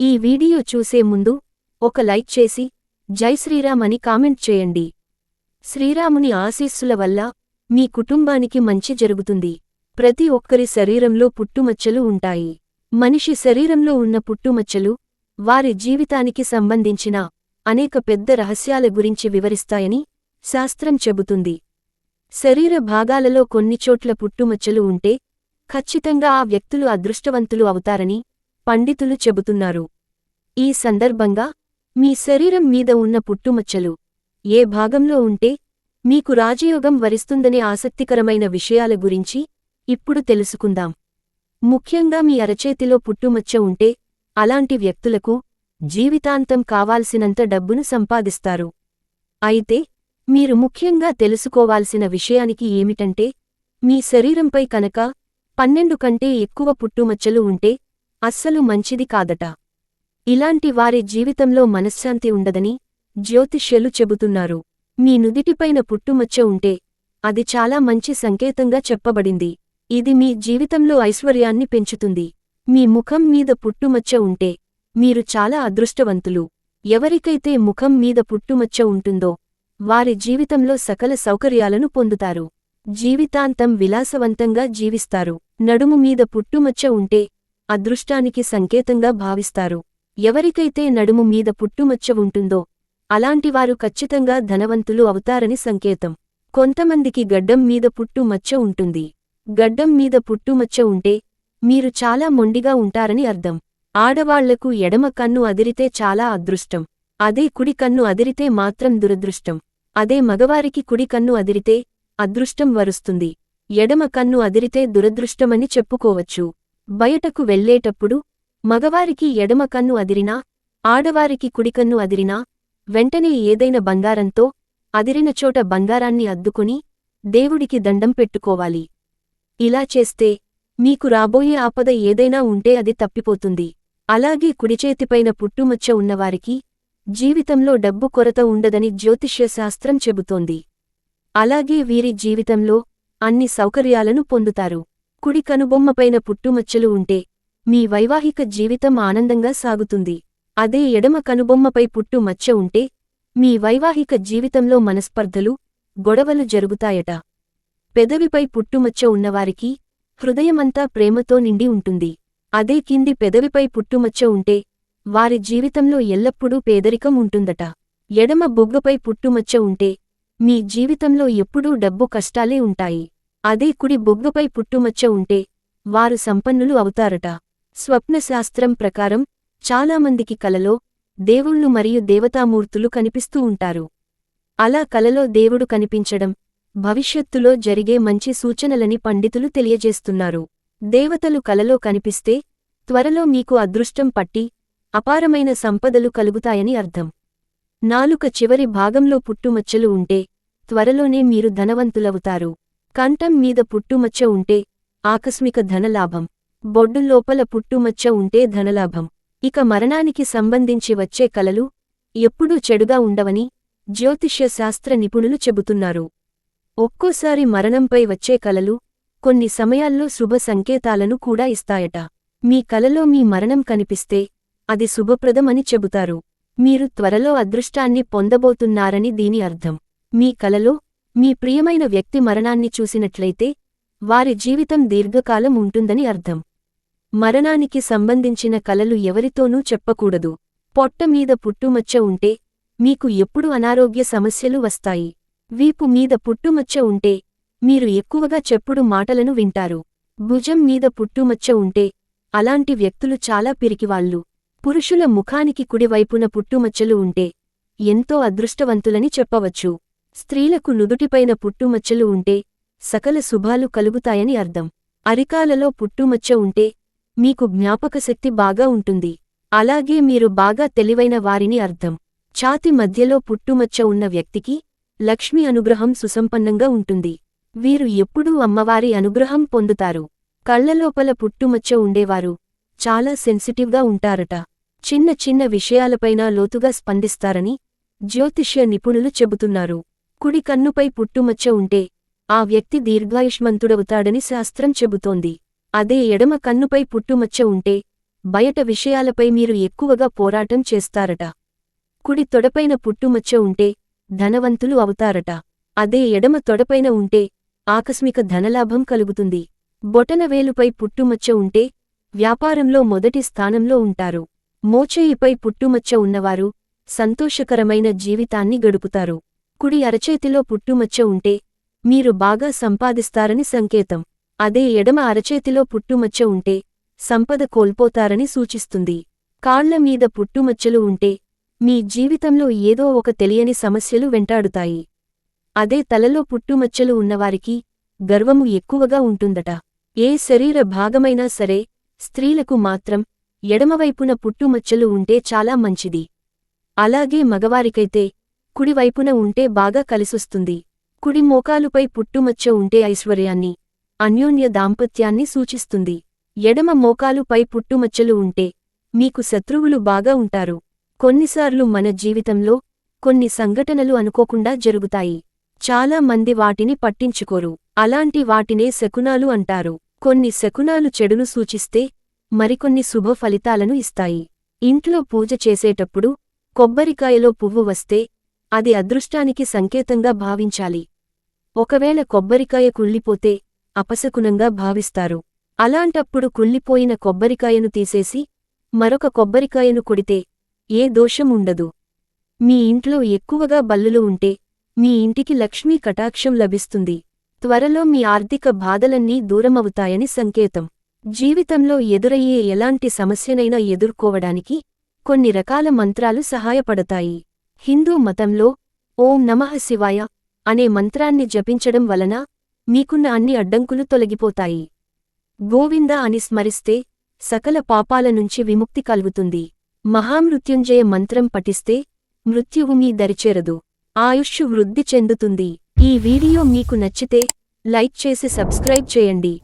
ఈ వీడియో చూసే ముందు ఒక లైక్ చేసి జై శ్రీరామ్ అని కామెంట్ చేయండి. శ్రీరాముని ఆశీస్సుల వల్ల మీ కుటుంబానికి మంచి జరుగుతుంది. ప్రతి ఒక్కరి శరీరంలో పుట్టుమచ్చలు ఉంటాయి. మనిషి శరీరంలో ఉన్న పుట్టుమచ్చలు వారి జీవితానికి సంబంధించిన అనేక పెద్ద రహస్యాల గురించి వివరిస్తాయని శాస్త్రం చెబుతుంది. శరీర భాగాలలో కొన్ని చోట్ల పుట్టుమచ్చలు ఉంటే ఖచ్చితంగా ఆ వ్యక్తులు అదృష్టవంతులు అవుతారని పండితులు చెబుతున్నారు. ఈ సందర్భంగా మీ శరీరం మీద ఉన్న పుట్టుమచ్చలు ఏ భాగంలో ఉంటే మీకు రాజయోగం వరిస్తుందనే ఆసక్తికరమైన విషయాల గురించి ఇప్పుడు తెలుసుకుందాం. ముఖ్యంగా మీ అరచేతిలో పుట్టుమచ్చ ఉంటే అలాంటి వ్యక్తులకు జీవితాంతం కావాల్సినంత డబ్బును సంపాదిస్తారు. అయితే మీరు ముఖ్యంగా తెలుసుకోవాల్సిన విషయానికి ఏమిటంటే మీ శరీరంపై కనుక పన్నెండు కంటే ఎక్కువ పుట్టుమచ్చలు ఉంటే అస్సలు మంచిది కాదట. ఇలాంటి వారి జీవితంలో మనశ్శాంతి ఉండదని జ్యోతిష్యులు చెబుతున్నారు. మీ నుదిటిపైన పుట్టుమచ్చ ఉంటే అది చాలా మంచి సంకేతంగా చెప్పబడింది. ఇది మీ జీవితంలో ఐశ్వర్యాన్ని పెంచుతుంది. మీ ముఖం మీద పుట్టుమచ్చ ఉంటే మీరు చాలా అదృష్టవంతులు. ఎవరికైతే ముఖం మీద పుట్టుమచ్చ ఉంటుందో వారి జీవితంలో సకల సౌకర్యాలను పొందుతారు. జీవితాంతం విలాసవంతంగా జీవిస్తారు. నడుము మీద పుట్టుమచ్చ ఉంటే అదృష్టానికి సంకేతంగా భావిస్తారు. ఎవరికైతే నడుము మీద పుట్టుమచ్చ ఉంటుందో అలాంటివారు ఖచ్చితంగా ధనవంతులు అవుతారని సంకేతం. కొంతమందికి గడ్డం మీద పుట్టుమచ్చ ఉంటుంది. గడ్డం మీద పుట్టుమచ్చ ఉంటే మీరు చాలా మొండిగా ఉంటారని అర్థం. ఆడవాళ్ళకు ఎడమ కన్ను అదిరితే చాలా అదృష్టం. అదే కుడి కన్ను అదిరితే మాత్రం దురదృష్టం. అదే మగవారికి కుడి కన్ను అదిరితే అదృష్టం వరుస్తుంది. ఎడమ కన్ను అదిరితే దురదృష్టమని చెప్పుకోవచ్చు. బయటకు వెళ్ళేటప్పుడు మగవారికి ఎడమ కన్ను అదిరినా ఆడవారికి కుడికన్ను అదిరినా వెంటనే ఏదైన బంగారంతో అదిరిన చోట బంగారాన్ని అద్దుకుని దేవుడికి దండం పెట్టుకోవాలి. ఇలా చేస్తే మీకు రాబోయే ఆపద ఏదైనా ఉంటే అది తప్పిపోతుంది. అలాగే కుడిచేతిపైన పుట్టుమచ్చ ఉన్నవారికి జీవితంలో డబ్బు కొరత ఉండదని జ్యోతిష్యశాస్త్రం చెబుతోంది. అలాగే వీరి జీవితంలో అన్ని సౌకర్యాలను పొందుతారు. కుడి కనుబొమ్మపైన పుట్టుమచ్చలు ఉంటే మీ వైవాహిక జీవితం ఆనందంగా సాగుతుంది. అదే ఎడమ కనుబొమ్మపై పుట్టు మచ్చ ఉంటే మీ వైవాహిక జీవితంలో మనస్పర్ధలు గొడవలు జరుగుతాయట. పెదవిపై పుట్టుమచ్చ ఉన్నవారికి హృదయమంతా ప్రేమతో నిండి ఉంటుంది. అదే కింది పెదవిపై పుట్టుమచ్చ ఉంటే వారి జీవితంలో ఎల్లప్పుడూ పేదరికం ఉంటుందట. ఎడమ బొగ్గపై పుట్టుమచ్చ ఉంటే మీ జీవితంలో ఎప్పుడూ డబ్బు కష్టాలే ఉంటాయి. అదే కుడి బొగ్గపై పుట్టుమచ్చ ఉంటే వారు సంపన్నులు అవుతారట. స్వప్నశాస్త్రం ప్రకారం చాలామందికి కలలో దేవుళ్ళు మరియు దేవతామూర్తులు కనిపిస్తూ ఉంటారు. అలా కలలో దేవుడు కనిపించడం భవిష్యత్తులో జరిగే మంచి సూచనలని పండితులు తెలియజేస్తున్నారు. దేవతలు కలలో కనిపిస్తే త్వరలో మీకు అదృష్టం పట్టి అపారమైన సంపదలు కలుగుతాయని అర్థం. నాలుక చివరి భాగంలో పుట్టుమచ్చలు ఉంటే త్వరలోనే మీరు ధనవంతులవుతారు. కంఠం మీద పుట్టుమచ్చ ఉంటే ఆకస్మిక ధనలాభం. బొడ్డు లోపల పుట్టుమచ్చ ఉంటే ధనలాభం. ఇక మరణానికి సంబంధించి వచ్చే కలలు ఎప్పుడూ చెడుగా ఉండవని జ్యోతిష్య శాస్త్ర నిపుణులు చెబుతున్నారు. ఒక్కోసారి మరణంపై వచ్చే కలలు కొన్ని సమయాల్లో శుభ సంకేతాలను కూడా ఇస్తాయట. మీ కలలో మీ మరణం కనిపిస్తే అది శుభప్రదమని చెబుతారు. మీరు త్వరలో అదృష్టాన్ని పొందబోతున్నారని దీని అర్థం. మీ కలలో మీ ప్రియమైన వ్యక్తి మరణాన్ని చూసినట్లయితే వారి జీవితం దీర్ఘకాలం ఉంటుందని అర్థం. మరణానికి సంబంధించిన కలలు ఎవరితోనూ చెప్పకూడదు. పొట్ట మీద పుట్టుమచ్చ ఉంటే మీకు ఎప్పుడు అనారోగ్య సమస్యలు వస్తాయి. వీపు మీద పుట్టుమచ్చ ఉంటే మీరు ఎక్కువగా చెప్పుడు మాటలను వింటారు. భుజం మీద పుట్టుమచ్చ ఉంటే అలాంటి వ్యక్తులు చాలా పిరికివాళ్ళు. పురుషుల ముఖానికి కుడివైపున పుట్టుమచ్చలు ఉంటే ఎంతో అదృష్టవంతులని చెప్పవచ్చు. స్త్రీలకు నుదుటిపైన పుట్టుమచ్చలు ఉంటే సకల శుభాలు కలుగుతాయని అర్థం. అరికాలలో పుట్టుమచ్చ ఉంటే మీకు జ్ఞాపకశక్తి బాగా ఉంటుంది. అలాగే మీరు బాగా తెలివైన వారిని అర్థం. ఛాతి మధ్యలో పుట్టుమచ్చ ఉన్న వ్యక్తికి లక్ష్మి అనుగ్రహం సుసంపన్నంగా ఉంటుంది. వీరు ఎప్పుడూ అమ్మవారి అనుగ్రహం పొందుతారు. కళ్ళలోపల పుట్టుమచ్చ ఉండేవారు చాలా సెన్సిటివ్గా ఉంటారట. చిన్న చిన్న విషయాలపైన లోతుగా స్పందిస్తారని జ్యోతిష్య నిపుణులు చెబుతున్నారు. కుడి కన్నుపై పుట్టుమచ్చ ఉంటే ఆ వ్యక్తి దీర్ఘాయుష్మంతుడవుతాడని శాస్త్రం చెబుతోంది. అదే ఎడమ కన్నుపై పుట్టుమచ్చ ఉంటే బయట విషయాలపై మీరు ఎక్కువగా పోరాటం చేస్తారట. కుడి తొడపైన పుట్టుమచ్చ ఉంటే ధనవంతులు అవుతారట. అదే ఎడమ తొడపైన ఉంటే ఆకస్మిక ధనలాభం కలుగుతుంది. బొటనవేలుపై పుట్టుమచ్చ ఉంటే వ్యాపారంలో మొదటి స్థానంలో ఉంటారు. మోచేయిపై పుట్టుమచ్చ ఉన్నవారు సంతోషకరమైన జీవితాన్ని గడుపుతారు. కుడి అరచేతిలో పుట్టుమచ్చ ఉంటే మీరు బాగా సంపాదిస్తారని సంకేతం. అదే ఎడమ అరచేతిలో పుట్టుమచ్చ ఉంటే సంపద కోల్పోతారని సూచిస్తుంది. కాళ్ళ మీద పుట్టుమచ్చలు ఉంటే మీ జీవితంలో ఏదో ఒక తెలియని సమస్యలు వెంటాడుతాయి. అదే తలలో పుట్టుమచ్చలు ఉన్నవారికి గర్వము ఎక్కువగా ఉంటుందట. ఏ శరీర భాగమైనా సరే స్త్రీలకు మాత్రం ఎడమవైపున పుట్టుమచ్చలు ఉంటే చాలా మంచిది. అలాగే మగవారికైతే కుడివైపున ఉంటే బాగా కలిసొస్తుంది. కుడి మోకాలుపై పుట్టుమచ్చ ఉంటే ఐశ్వర్యాన్ని అన్యోన్య దాంపత్యాన్ని సూచిస్తుంది. ఎడమ మోకాలుపై పుట్టుమచ్చలు ఉంటే మీకు శత్రువులు బాగా ఉంటారు. కొన్నిసార్లు మన జీవితంలో కొన్ని సంఘటనలు అనుకోకుండా జరుగుతాయి. చాలా మంది వాటిని పట్టించుకోరు. అలాంటి వాటినే శకునాలు అంటారు. కొన్ని శకునాలు చెడును సూచిస్తే మరికొన్ని శుభ ఫలితాలను ఇస్తాయి. ఇంట్లో పూజ చేసేటప్పుడు కొబ్బరికాయలో పువ్వు వస్తే అది అదృష్టానికి సంకేతంగా భావించాలి. ఒకవేళ కొబ్బరికాయ కుళ్ళిపోతే అపశకునంగా భావిస్తారు. అలాంటప్పుడు కుళ్ళిపోయిన కొబ్బరికాయను తీసేసి మరొక కొబ్బరికాయను కొడితే ఏ దోషం ఉండదు. మీ ఇంట్లో ఎక్కువగా బల్లులు ఉంటే మీ ఇంటికి లక్ష్మీ కటాక్షం లభిస్తుంది. త్వరలో మీ ఆర్థిక బాధలన్నీ దూరమవుతాయని సంకేతం. జీవితంలో ఎదురయ్యే ఎలాంటి సమస్యనైనా ఎదుర్కోవడానికి కొన్ని రకాల మంత్రాలు సహాయపడతాయి. హిందూ మతంలో ఓం నమః శివాయ అనే మంత్రాన్ని జపించడం వలన మీకున్న అన్ని అడ్డంకులు తొలగిపోతాయి. గోవింద అని స్మరిస్తే సకల పాపాల నుంచి విముక్తి కలుగుతుంది. మహామృత్యుంజయ మంత్రం పఠిస్తే మృత్యువు మీ దరిచేరదు. ఆయుష్ వృద్ధి చెందుతుంది. ఈ వీడియో మీకు నచ్చితే లైక్ చేసి సబ్స్క్రైబ్ చేయండి.